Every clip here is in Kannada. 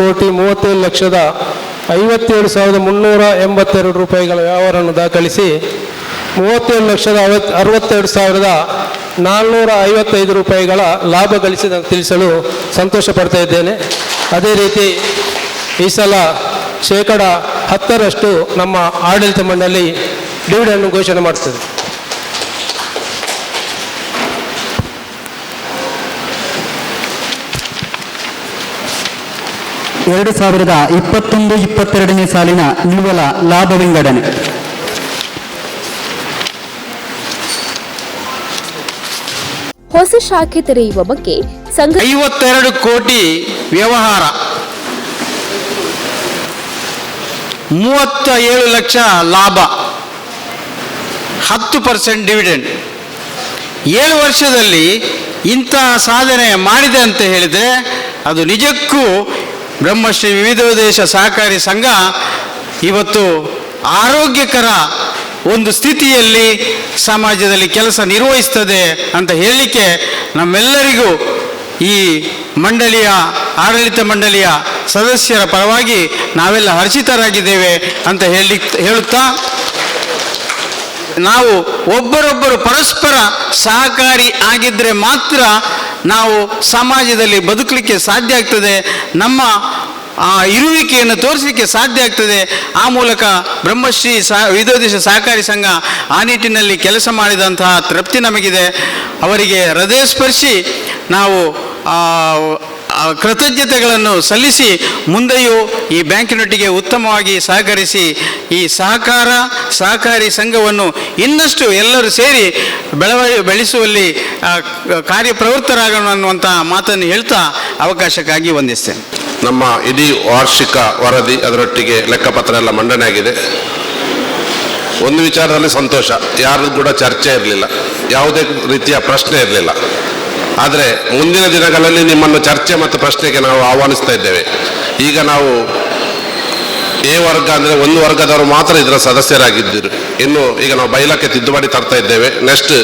ಕೋಟಿ ಮೂವತ್ತೇಳು ಲಕ್ಷದ ಐವತ್ತೇಳು ಸಾವಿರದ ಮುನ್ನೂರ ಎಂಬತ್ತೆರಡು ರೂಪಾಯಿಗಳ ವ್ಯವಹಾರವನ್ನು ದಾಖಲಿಸಿ ಮೂವತ್ತೇಳು ಲಕ್ಷದ ಅರವತ್ ಅರವತ್ತೆರಡು ಸಾವಿರದ ನಾಲ್ನೂರ ಐವತ್ತೈದು ರೂಪಾಯಿಗಳ ಲಾಭ ಗಳಿಸಿದ ತಿಳಿಸಲು ಸಂತೋಷ ಪಡ್ತಾ ಇದ್ದೇನೆ. ಅದೇ ರೀತಿ ಈ ಸಲ ಶೇಕಡ ಹತ್ತರಷ್ಟು ನಮ್ಮ ಆಡಳಿತ ಮಂಡಳಿ ಡಿವಿಡೆಂಡ್ ಘೋಷಣೆ ಮಾಡ್ತದೆ. ಎರಡು ಸಾವಿರದ ಇಪ್ಪತ್ತೊಂದು ಇಪ್ಪತ್ತೆರಡನೇ ಸಾಲಿನ ನಿವ್ವಳ ಲಾಭ ವಿಂಗಡಣೆ. ಹೊಸ ಶಾಖೆ ತೆರೆಯುವ ಬಗ್ಗೆ ಸಂಘ ಐವತ್ತೆರಡು ಕೋಟಿ ವ್ಯವಹಾರ. ಮೂವತ್ತ ಏಳು ಲಕ್ಷ ಲಾಭ. ಹತ್ತು ಪರ್ಸೆಂಟ್ ಡಿವಿಡೆಂಡ್. ಏಳು ವರ್ಷದಲ್ಲಿ ಇಂತಹ ಸಾಧನೆ ಮಾಡಿದೆ ಅಂತ ಹೇಳಿದರೆ ಅದು ನಿಜಕ್ಕೂ ಬ್ರಹ್ಮಶ್ರೀ ವಿವಿಧೋದ್ದೇಶ ಸಹಕಾರಿ ಸಂಘ ಇವತ್ತು ಆರೋಗ್ಯಕರ ಒಂದು ಸ್ಥಿತಿಯಲ್ಲಿ ಸಮಾಜದಲ್ಲಿ ಕೆಲಸ ನಿರ್ವಹಿಸ್ತದೆ ಅಂತ ಹೇಳಲಿಕ್ಕೆ ನಮ್ಮೆಲ್ಲರಿಗೂ ಈ ಮಂಡಳಿಯ, ಆಡಳಿತ ಮಂಡಳಿಯ ಸದಸ್ಯರ ಪರವಾಗಿ ನಾವೆಲ್ಲ ಹರ್ಷಿತರಾಗಿದ್ದೇವೆ ಅಂತ ಹೇಳಿ ಹೇಳುತ್ತಾ ನಾವು ಒಬ್ಬರೊಬ್ಬರು ಪರಸ್ಪರ ಸಹಕಾರಿ ಆಗಿದ್ದರೆ ಮಾತ್ರ ನಾವು ಸಮಾಜದಲ್ಲಿ ಬದುಕಲಿಕ್ಕೆ ಸಾಧ್ಯ ಆಗ್ತದೆ, ನಮ್ಮ, ಆ, ಇರುವಿಕೆಯನ್ನು ತೋರಿಸಲಿಕ್ಕೆ ಸಾಧ್ಯ ಆಗ್ತದೆ. ಆ ಮೂಲಕ ಬ್ರಹ್ಮಶ್ರೀ ಸಹ ವಿಧೋದೇಶ ಸಹಕಾರಿ ಸಂಘ ಆ ನಿಟ್ಟಿನಲ್ಲಿ ಕೆಲಸ ಮಾಡಿದಂತಹ ತೃಪ್ತಿ ನಮಗಿದೆ. ಅವರಿಗೆ ಹೃದಯ ಸ್ಪರ್ಶಿ ನಾವು ಕೃತಜ್ಞತೆಗಳನ್ನು ಸಲ್ಲಿಸಿ ಮುಂದೆಯೂ ಈ ಬ್ಯಾಂಕಿನೊಟ್ಟಿಗೆ ಉತ್ತಮವಾಗಿ ಸಹಕರಿಸಿ ಈ ಸಹಕಾರ ಸಹಕಾರಿ ಸಂಘವನ್ನು ಇನ್ನಷ್ಟು ಎಲ್ಲರೂ ಸೇರಿ ಬೆಳವ ಬೆಳೆಸುವಲ್ಲಿ ಕಾರ್ಯಪ್ರವೃತ್ತರಾಗೋಣ ಅನ್ನುವಂಥ ಮಾತನ್ನು ಹೇಳ್ತಾ ಅವಕಾಶಕ್ಕಾಗಿ ವಂದಿಸ್ತೇನೆ. ನಮ್ಮ ಇಡೀ ವಾರ್ಷಿಕ ವರದಿ ಅದರೊಟ್ಟಿಗೆ ಲೆಕ್ಕಪತ್ರ ಎಲ್ಲ ಮಂಡನೆ ಆಗಿದೆ. ಒಂದು ವಿಚಾರದಲ್ಲಿ ಸಂತೋಷ ಯಾರು ಕೂಡ ಚರ್ಚೆ ಇರಲಿಲ್ಲ, ಯಾವುದೇ ರೀತಿಯ ಪ್ರಶ್ನೆ ಇರಲಿಲ್ಲ. ಆದರೆ ಮುಂದಿನ ದಿನಗಳಲ್ಲಿ ನಿಮ್ಮನ್ನು ಚರ್ಚೆ ಮತ್ತು ಪ್ರಶ್ನೆಗೆ ನಾವು ಆಹ್ವಾನಿಸ್ತಾ ಇದ್ದೇವೆ. ಈಗ ನಾವು ಎ ವರ್ಗ ಅಂದರೆ ಒಂದು ವರ್ಗದವರು ಮಾತ್ರ ಇದರ ಸದಸ್ಯರಾಗಿದ್ದರು. ಇನ್ನು ಈಗ ನಾವು ಬೈಲಕ್ಕೆ ತಿದ್ದುಪಡಿ ತರ್ತಾ ಇದ್ದೇವೆ. ನೆಕ್ಸ್ಟ್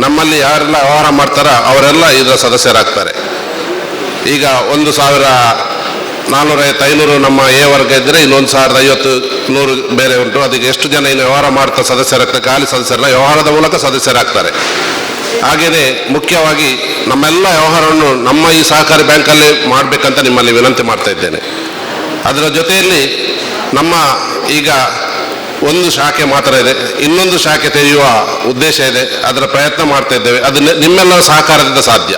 ನಮ್ಮಲ್ಲಿ ಯಾರೆಲ್ಲ ವ್ಯವಹಾರ ಮಾಡ್ತಾರೋ ಅವರೆಲ್ಲ ಇದರ ಸದಸ್ಯರಾಗ್ತಾರೆ. ಈಗ ಒಂದು ಸಾವಿರ ನಾನ್ನೂರೈವತ್ತು ಐನೂರು ನಮ್ಮ ಎ ವರ್ಗ ಇದ್ದರೆ ಇನ್ನೊಂದು ಸಾವಿರದ ಐವತ್ತು ನೂರು ಬೇರೆ ಉಂಟು. ಅದಕ್ಕೆ ಎಷ್ಟು ಜನ ಇನ್ನು ವ್ಯವಹಾರ ಮಾಡ್ತಾ ಸದಸ್ಯರಾಗ್ತಾರೆ ಖಾಲಿ ಸದಸ್ಯರಲ್ಲ, ವ್ಯವಹಾರದ ಮೂಲಕ ಸದಸ್ಯರಾಗ್ತಾರೆ. ಹಾಗೆಯೇ ಮುಖ್ಯವಾಗಿ ನಮ್ಮೆಲ್ಲ ವ್ಯವಹಾರವನ್ನು ನಮ್ಮ ಈ ಸಹಕಾರಿ ಬ್ಯಾಂಕಲ್ಲಿ ಮಾಡಬೇಕಂತ ನಿಮ್ಮಲ್ಲಿ ವಿನಂತಿ ಮಾಡ್ತಾ ಇದ್ದೇನೆ. ಅದರ ಜೊತೆಯಲ್ಲಿ ನಮ್ಮ ಈಗ ಒಂದು ಶಾಖೆ ಮಾತ್ರ ಇದೆ. ಇನ್ನೊಂದು ಶಾಖೆ ತೆರೆಯುವ ಉದ್ದೇಶ ಇದೆ. ಅದರ ಪ್ರಯತ್ನ ಮಾಡ್ತಾ ಇದ್ದೇವೆ. ಅದು ನಿಮ್ಮೆಲ್ಲರ ಸಹಕಾರದಿಂದ ಸಾಧ್ಯ.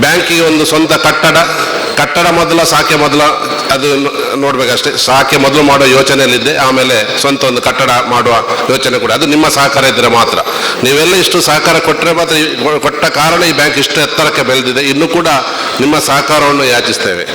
ಬ್ಯಾಂಕಿಗೆ ಒಂದು ಸ್ವಂತ ಕಟ್ಟಡ ಕಟ್ಟಡ ಮೊದಲ, ಶಾಖೆ ಮೊದಲ ಅದು ನೋಡ್ಬೇಕಷ್ಟೇ. ಸಾಕೆ ಮೊದಲು ಮಾಡೋ ಯೋಚನೆಯಲ್ಲಿದ್ದೆ, ಆಮೇಲೆ ಸ್ವಂತ ಒಂದು ಕಟ್ಟಡ ಮಾಡುವ ಯೋಚನೆ ಕೂಡ. ಅದು ನಿಮ್ಮ ಸಹಕಾರ ಇದ್ದರೆ ಮಾತ್ರ. ನೀವೆಲ್ಲ ಇಷ್ಟು ಸಹಕಾರ ಕೊಟ್ಟರೆ ಮಾತ್ರ ಕೊಟ್ಟ ಕಾರಣ ಈ ಬ್ಯಾಂಕ್ ಇಷ್ಟು ಎತ್ತರಕ್ಕೆ ಬೆಳೆದಿದೆ. ಇನ್ನೂ ಕೂಡ ನಿಮ್ಮ ಸಹಕಾರವನ್ನು ಯಾಚಿಸ್ತೇವೆ.